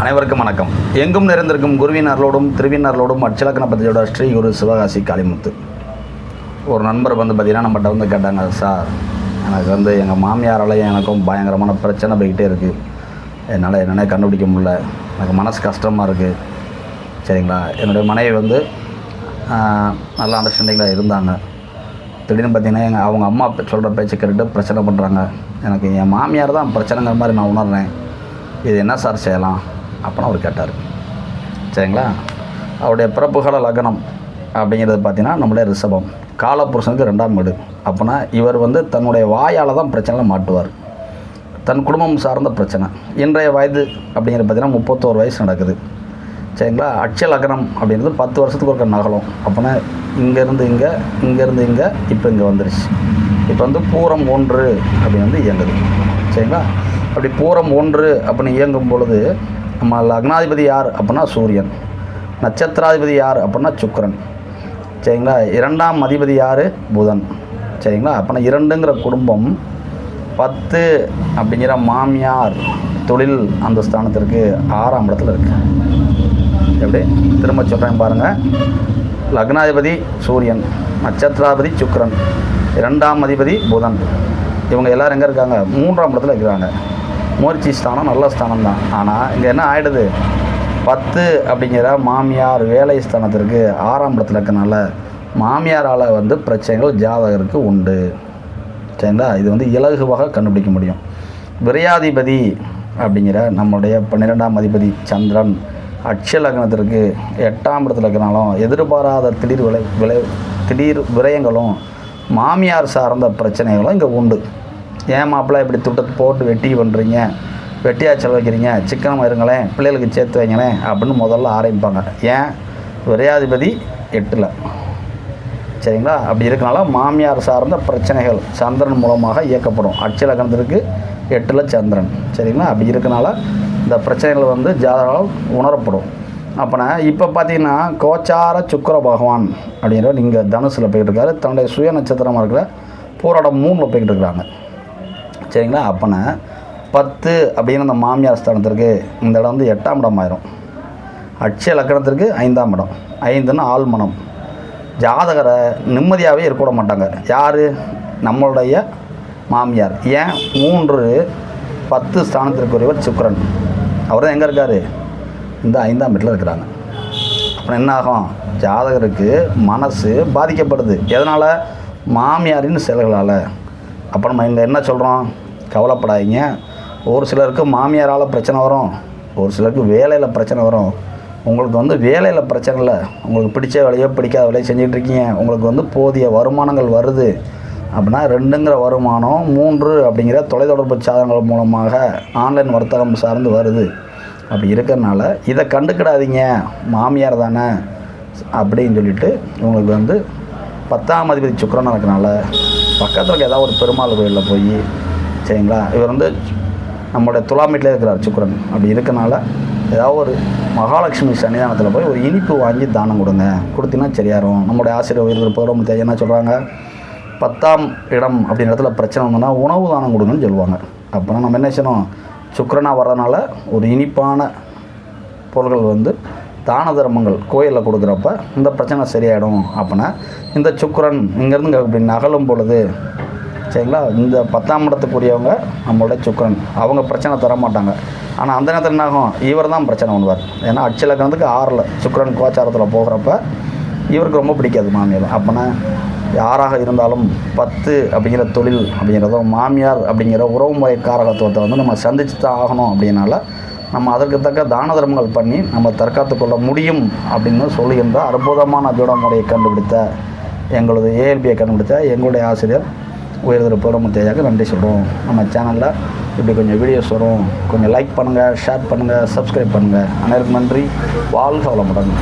அனைவருக்கும் வணக்கம். எங்கும் நிறைந்திருக்கும் குருவின் அருளோடும் திருவின் அருளோடும் அச்சலக்கணபதியோட ஸ்ரீ குரு சிவகாசி காளிமுத்து. ஒரு நண்பர் வந்து பார்த்திங்கன்னா நம்மகிட்ட வந்து கேட்டாங்க சார் எனக்கு வந்து எங்கள் மாமியாராலையும் எனக்கும் பயங்கரமான பிரச்சனை போய்கிட்டே இருக்குது என்னால் என்னென்ன கண்டுபிடிக்க முடியல. எனக்கு மனசு கஷ்டமாக இருக்குது சரிங்களா? என்னுடைய மனைவி வந்து நல்ல அண்டர்ஸ்டாண்டிங்கில் இருந்தாங்க. திடீர்னு பார்த்தீங்கன்னா எங்கள் அவங்க அம்மா சொல்கிற பேச்சு கேட்டுட்டு பிரச்சனை பண்ணுறாங்க எனக்கு என் மாமியார் தான் பிரச்சனைங்கிற மாதிரி நான் உணர்றேன். இது என்ன சார் செய்யலாம்? அப்படின்னு அவர் கேட்டார். சரிங்களா? அவருடைய பிறப்புகால லக்னம் அப்படிங்கிறது பார்த்தீங்கன்னா நம்முடைய ரிஷபம். காலப்புருஷனுக்கு ரெண்டாம் வீடு. அப்போனா இவர் வந்து தன்னுடைய வாயால் தான் பிரச்சனை மாட்டுவார். தன் குடும்பம் சார்ந்த பிரச்சனை. இன்றைய வயது அப்படிங்கிறது பார்த்தீங்கன்னா முப்பத்தோரு வயசு நடக்குது. சரிங்களா? அட்சய லக்னம் அப்படின்றது பத்து வருஷத்துக்கு ஒருக்க நகலம். அப்போனா இங்கேருந்து இங்கே இங்கேருந்து இங்கே இப்போ இங்கே வந்துருச்சு. இப்போ வந்து பூரம் ஒன்று அப்படின்னு வந்து இயங்குது. சரிங்களா? அப்படி பூரம் ஒன்று அப்படின்னு இயங்கும் பொழுது நம்ம லக்னாதிபதி யார் அப்படின்னா சூரியன். நட்சத்திராதிபதி யார் அப்படின்னா சுக்கரன். சரிங்களா? இரண்டாம் அதிபதி யார்? புதன். சரிங்களா? அப்படின்னா இரண்டுங்கிற குடும்பம் பத்து அப்படிங்கிற மாமியார் தொழில் அந்த ஸ்தானத்திற்கு ஆறாம் இடத்துல இருக்கு. எப்படி? திரும்ப சொல்கிறேன் பாருங்கள் லக்னாதிபதி சூரியன் நட்சத்திராதிபதி சுக்கரன் இரண்டாம் அதிபதி புதன். இவங்க எல்லோரும் எங்கே இருக்காங்க? மூன்றாம் இடத்துல இருக்கிறாங்க. மோர்ச்சி ஸ்தானம் நல்ல ஸ்தானம் தான். ஆனால் இங்கே என்ன ஆகிடுது பத்து அப்படிங்கிற மாமியார் வேலை ஸ்தானத்திற்கு ஆறாம் இடத்துல இருக்கனால மாமியாரால் வந்து பிரச்சனைகள் ஜாதகருக்கு உண்டு. சரிங்களா? இது வந்து இலகுவாக கண்டுபிடிக்க முடியும். விரையாதிபதி அப்படிங்கிற நம்மளுடைய பன்னிரெண்டாம் அதிபதி சந்திரன் அட்ச லக்னத்திற்கு எட்டாம் இடத்துல இருக்கிறனாலும் எதிர்பாராத திடீர் விளை விளை திடீர் விரயங்களும் மாமியார் சார்ந்த பிரச்சனைகளும் இங்கே உண்டு. ஏன் மாப்பிள்ள இப்படி துட்டத்தை போட்டு வெட்டி பண்ணுறீங்க வெட்டியாக செலவைக்கிறீங்க சிக்கனமாக இருங்களேன். பிள்ளைகளுக்கு சேர்த்து வைங்களேன் அப்படின்னு முதல்ல ஆரம்பிப்பாங்க. ஏன்? விரையாதிபதி எட்டில். சரிங்களா? அப்படி இருக்கனால மாமியார் சார்ந்த பிரச்சனைகள் சந்திரன் மூலமாக இயக்கப்படும். அட்சலக்கணத்திற்கு எட்டில் சந்திரன். சரிங்களா? அப்படி இருக்கனால இந்த பிரச்சனைகள் வந்து ஜாதகம் உணரப்படும். அப்போனா இப்போ பார்த்தீங்கன்னா கோச்சார சுக்கர பகவான் அப்படிங்கிற நீங்கள் தனுசில் போய்கிட்டு இருக்காரு. தன்னுடைய சுய நட்சத்திரமாக இருக்கிற பூராடம் மூணில் போய்கிட்டு இருக்கிறாங்க சரிங்களா? அப்போனா பத்து அப்படின்னு அந்த மாமியார் ஸ்தானத்திற்கு இந்த இடம் வந்து எட்டாம் இடம் ஆயிரும். அட்சய லக்கணத்திற்கு ஐந்தாம் இடம். ஐந்துன்னு ஆழ்மனம் ஜாதகரை நிம்மதியாகவே இருக்க மாட்டாங்க. யார்? நம்மளுடைய மாமியார். ஏன்? மூன்று பத்து ஸ்தானத்திற்குரியவர் சுக்கரன். அவர் தான் எங்கே இருக்கார்? இந்த ஐந்தாம் வீட்டில் இருக்கிறாங்க. அப்புறம் என்ன ஆகும்? ஜாதகருக்கு மனசு பாதிக்கப்படுது. எதனால்? மாமியாரின் செயல்களால் அப்போ நம்ம இங்கே என்ன சொல்கிறோம் கவலைப்படாதீங்க. ஒரு சிலருக்கு மாமியாரால் பிரச்சனை வரும். ஒரு சிலருக்கு வேலையில் பிரச்சனை வரும். உங்களுக்கு வந்து வேலையில் பிரச்சனை இல்லை. உங்களுக்கு பிடிச்ச வேலையோ பிடிக்காத வேலையோ செஞ்சுட்டு இருக்கீங்க. உங்களுக்கு வந்து போதிய வருமானங்கள் வருது. அப்படின்னா ரெண்டுங்கிற வருமானம் மூன்று அப்படிங்கிற தொலைத்தொடர்பு சாதனங்கள் மூலமாக ஆன்லைன் வர்த்தகம் சார்ந்து வருது. அப்படி இருக்கிறனால இதை கண்டுக்கிடாதீங்க. மாமியார் தானே அப்படின்னு சொல்லிட்டு உங்களுக்கு வந்து பத்தாம் அதிபதி சுக்கரன் இருக்கனால பக்கத்தில் இருக்க ஏதாவது ஒரு பெருமாள் கோயிலில் போய் சரிங்களா? இவர் வந்து நம்மளுடைய துலாமீட்டிலே இருக்கிறார் சுக்கரன். அப்படி இருக்கனால ஏதாவது ஒரு மகாலட்சுமி சன்னிதானத்தில் போய் ஒரு இனிப்பு வாங்கி தானம் கொடுங்க. கொடுத்தீங்கன்னா சரியாயிரும். நம்முடைய ஆசிரியர் உயிர் பௌரமுத்தி என்ன சொல்கிறாங்க பத்தாம் இடம் அப்படின்ற இடத்துல பிரச்சனை வந்தோன்னா உணவு தானம் கொடுங்கன்னு சொல்லுவாங்க. அப்போனா நம்ம என்ன செய்யணும்? சுக்கரனாக வர்றதுனால ஒரு இனிப்பான பொருள்கள் வந்து தான தர்மங்கள் கோயிலில் கொடுக்குறப்ப இந்த பிரச்சனை சரியாயிடும் அப்படின்னா இந்த சுக்கரன் இங்கேருந்து இப்படி நகலும் பொழுது சரிங்களா? இந்த பத்தாம் இடத்துக்குரியவங்க நம்மளுடைய சுக்கரன். அவங்க பிரச்சனை தர மாட்டாங்க ஆனால் அந்த நேரத்தில் என்ன ஆகும்? இவர் தான் பிரச்சனை பண்ணுவார். ஏன்னா அச்சலக்கணத்துக்கு ஆறில் சுக்கரன் கோச்சாரத்தில் போகிறப்ப இவருக்கு ரொம்ப பிடிக்காது மாமியார். அப்போனா யாராக இருந்தாலும் பத்து அப்படிங்கிற தொழில் அப்படிங்கிறதும் மாமியார் அப்படிங்கிற உறவுமுறை காரகத்துவத்தை வந்து நம்ம சந்திச்சு தான் ஆகணும் அப்படின்னால நம்ம அதற்கு தக்க தான தர்மங்கள் பண்ணி நம்ம தற்காத்து கொள்ள முடியும் அப்படின்னு சொல்லுகின்ற அற்புதமான ஜோட கண்டுபிடித்த எங்களது ஏஎல்பியை கண்டுபிடித்த எங்களுடைய ஆசிரியர் உயர்திரு புரமுத்தையாக்கு நன்றி சொல்கிறோம் நம்ம சேனலில் இப்படி கொஞ்சம் வீடியோஸ் வரும். கொஞ்சம் லைக் பண்ணுங்கள் ஷேர் பண்ணுங்கள் சப்ஸ்கிரைப் பண்ணுங்கள் அனைவருக்கும் நன்றி. வாழ்க வளமுடன்.